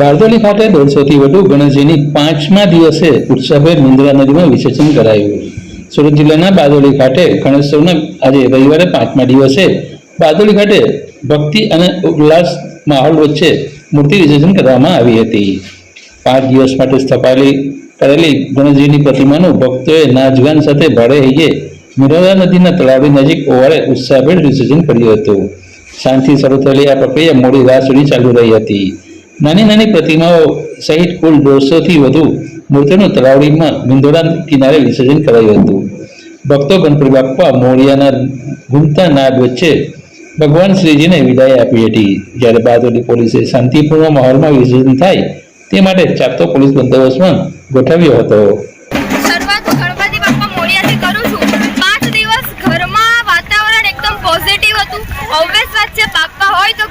બારડોલી ખાતે દોઢસોથી વધુ ગણેશજીની પાંચમા દિવસે ઉત્સાહભેર મુંદ્રા નદીમાં વિસર્જન કરાયું. સુરત જિલ્લાના બારડોલી ખાતે ગણેશોત્સવના આજે રવિવારે પાંચમા દિવસે બારડોલી ખાતે ભક્તિ અને ઉલ્લાસ માહોલ વચ્ચે મૂર્તિ વિસર્જન કરવામાં આવી હતી. પાંચ દિવસ માટે સ્થપાયેલી કરેલી ગણેશજીની પ્રતિમાનું ભક્તોએ નાચગાન સાથે ભારે હૈયે મિરારા નદીના તળાવની નજીક ઓવાળે ઉત્સાહભેર વિસર્જન કર્યું હતું. સાંજથી શરૂ થયેલી આ પ્રક્રિયા મોડી રાત સુધી ચાલુ રહી હતી. નાની નાની પ્રતિમાઓ સહિત કુલ દોઢસોથી વધુ મૂર્તિનું તળાવડીમાં ગુંદોડા કિનારે વિસર્જન કરાયું હતું. ભક્તો ગણપતિ બાપ્પા મોડિયાના ઘૂમતા નાદ વચ્ચે ભગવાન શ્રીજીને વિદાય આપી હતી. જ્યારે બારડોલી પોલીસે શાંતિપૂર્ણ માહોલમાં વિસર્જન થાય તે માટે ચાપતો પોલીસ બંદોબસ્તમાં ગોઠવ્યો હતો. હોય તો